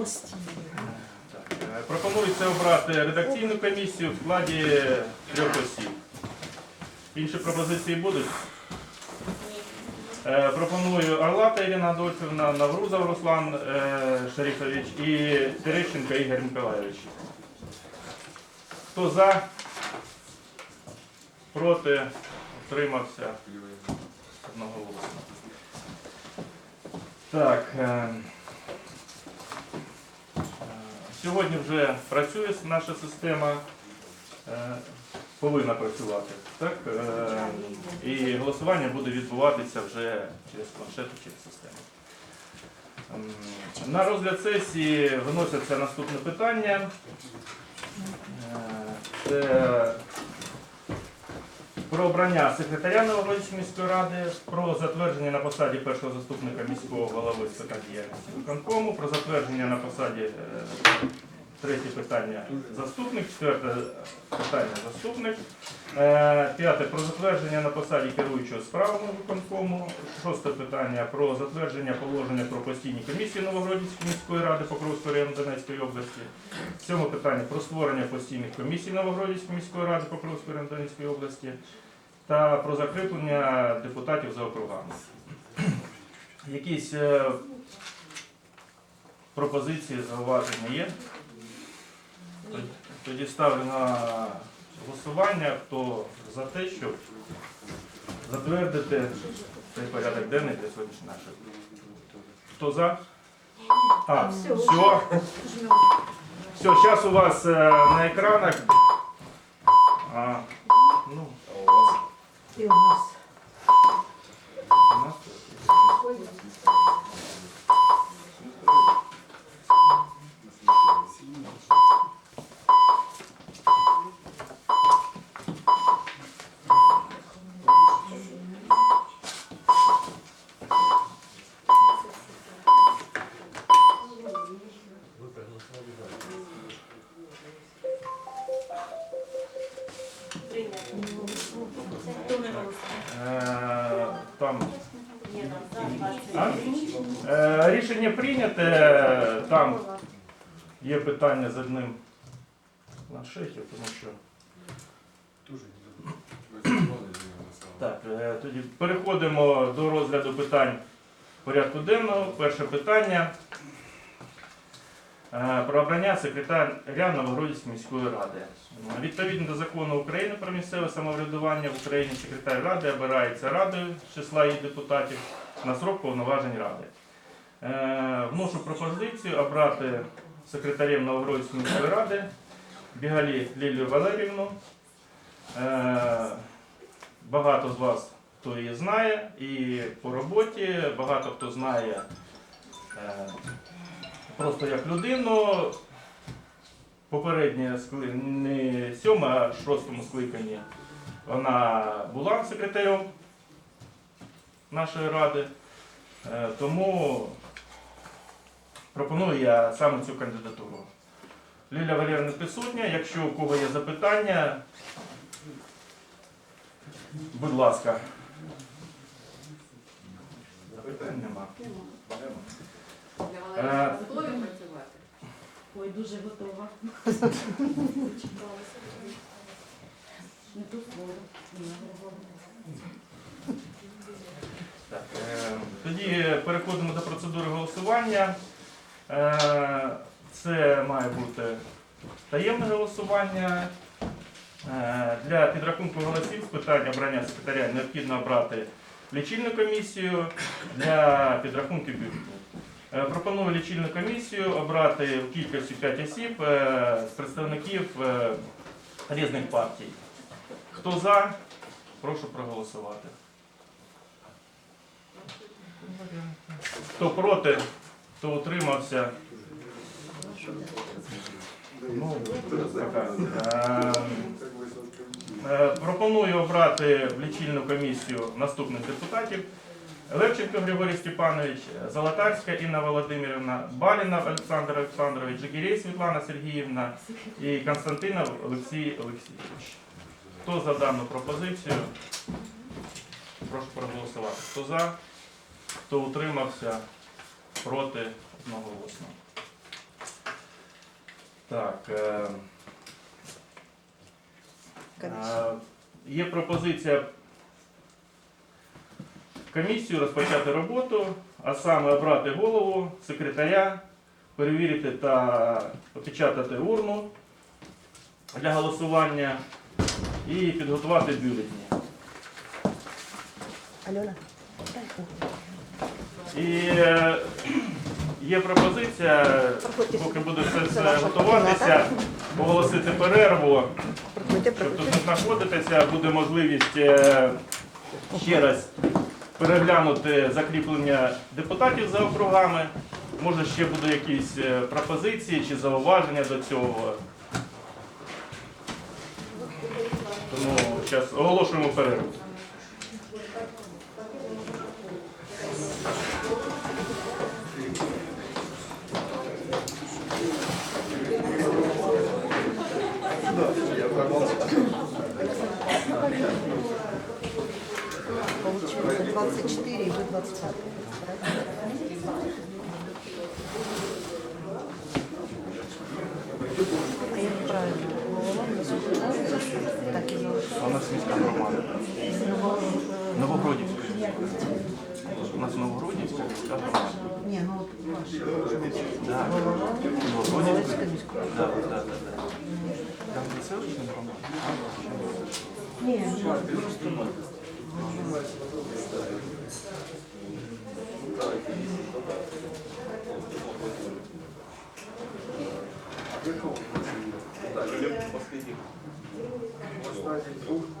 постійно. Е, Пропонується обрати редакційну комісію в складі трьох осіб. Інші пропозиції будуть? Е, Пропоную Орлата Ірина Адольфівна, Наврузов Руслан е, Шарифович і Терещенко Ігор Миколайович. Хто за? Проти? Утримався? Одноголосно. Так. е, Сьогодні вже працює наша система, е, повинна працювати. Так? Е, І голосування буде відбуватися вже через планшет через систему. Ем, На розгляд сесії виносяться наступне питання. Е, Це про обрання секретаря Новогродської міської ради, про затвердження на посаді першого заступника міського голови з питань діяльності виконкому, про затвердження на посаді е, третє питання заступник, четверте питання заступник, п'яте про затвердження на посаді керуючого справами виконкому, шосте питання про затвердження положення про постійні комісії Новогродської міської ради Покровської району Донецької області. Сьоме питання про створення постійних комісій Новогродської міської ради Покровської району Донецької області та про закріплення депутатів за округами. Якісь е, пропозиції, зауваження є? Тоді ставлю на голосування, хто за те, щоб затвердити цей порядок денний для сьогоднішньої нашої. Хто за? А, все. Все, зараз у вас е, на екранах. А, ну, І у нас. у нас е, там А? Е, Рішення прийняте. Там є питання з одним планшетів, тому що. Так, е, тоді переходимо до розгляду питань порядку денного. Перше питання. Е, Про обрання секретаря Новогродської міської ради. Відповідно до закону України про місцеве самоврядування в Україні секретар ради обирається радою з числа її депутатів на срок повноважень ради. Е, Вношу пропозицію обрати секретарем Новогродської міської ради Бігалі Лілію Валерівну. Е, Багато з вас хто її знає, і по роботі багато хто знає просто як людину. Попереднє не сьоме, а шостому скликанні вона була секретарем нашої ради. Е, Тому пропоную я саме цю кандидатуру. Ліля Валерівна присутня. Якщо у кого є запитання, будь ласка. Запитань нема. Е, Готові працювати? Ой, дуже готова. Не ту хвору. Так, е, тоді переходимо до процедури голосування. Е, Це має бути таємне голосування. Е, Для підрахунку голосів з питань обрання секретаря необхідно обрати лічильну комісію для підрахунку бюджету. Е, Пропоную лічильну комісію обрати в кількості 5 осіб е, з представників е, різних партій. Хто за, прошу проголосувати. Хто проти, хто утримався. Ну. Е, е, Пропоную обрати в лічильну комісію наступних депутатів. Левченко Григорій Степанович, Золотарська Інна Володимирівна, Баліна Олександр Олександрович, Жигірей Світлана Сергіївна і Константинов Олексій Олексійович. Хто за дану пропозицію? Прошу проголосувати. Хто за? Хто утримався? Проти одноголосно. Так. е, е, Є пропозиція комісію розпочати роботу, а саме обрати голову, секретаря, перевірити та опечатати урну для голосування і підготувати бюлетні. Альона, І е, є пропозиція, поки буде все Це готуватися, оголосити перерву. Щоб тут не знаходитися, буде можливість е, ще раз переглянути закріплення депутатів за округами. Може ще будуть якісь е, пропозиції чи зауваження до цього. Тому зараз оголошуємо перерву. Получилось 24 и вы 25. А я нас так и нас міська громада. Новогродівська. У нас Новогродівська громада. Не, ну вот. Да. Голова. Да, да, да, да. Там не селищна громада? Долго. Долго.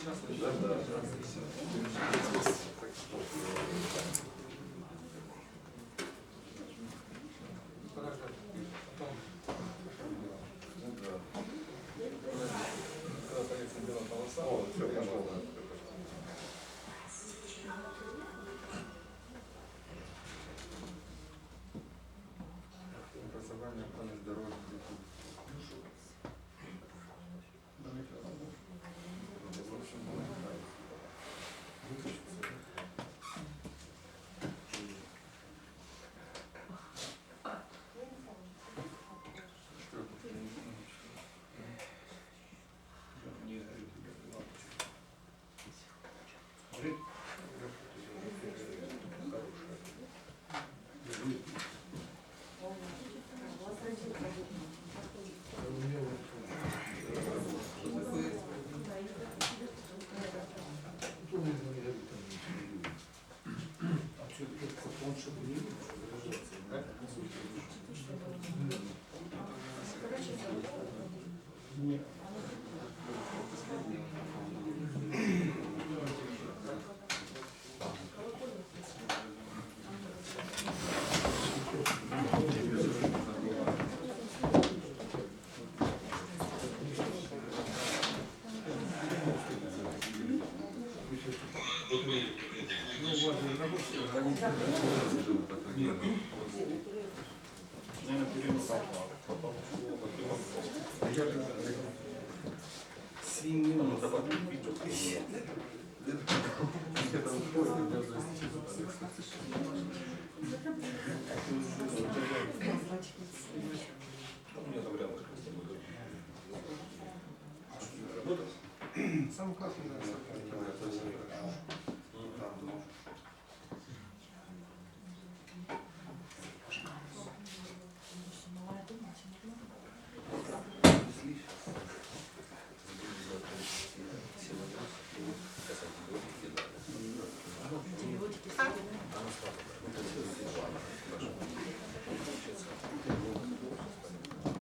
Сейчас. Да, да, да. Просто Самый классный, да.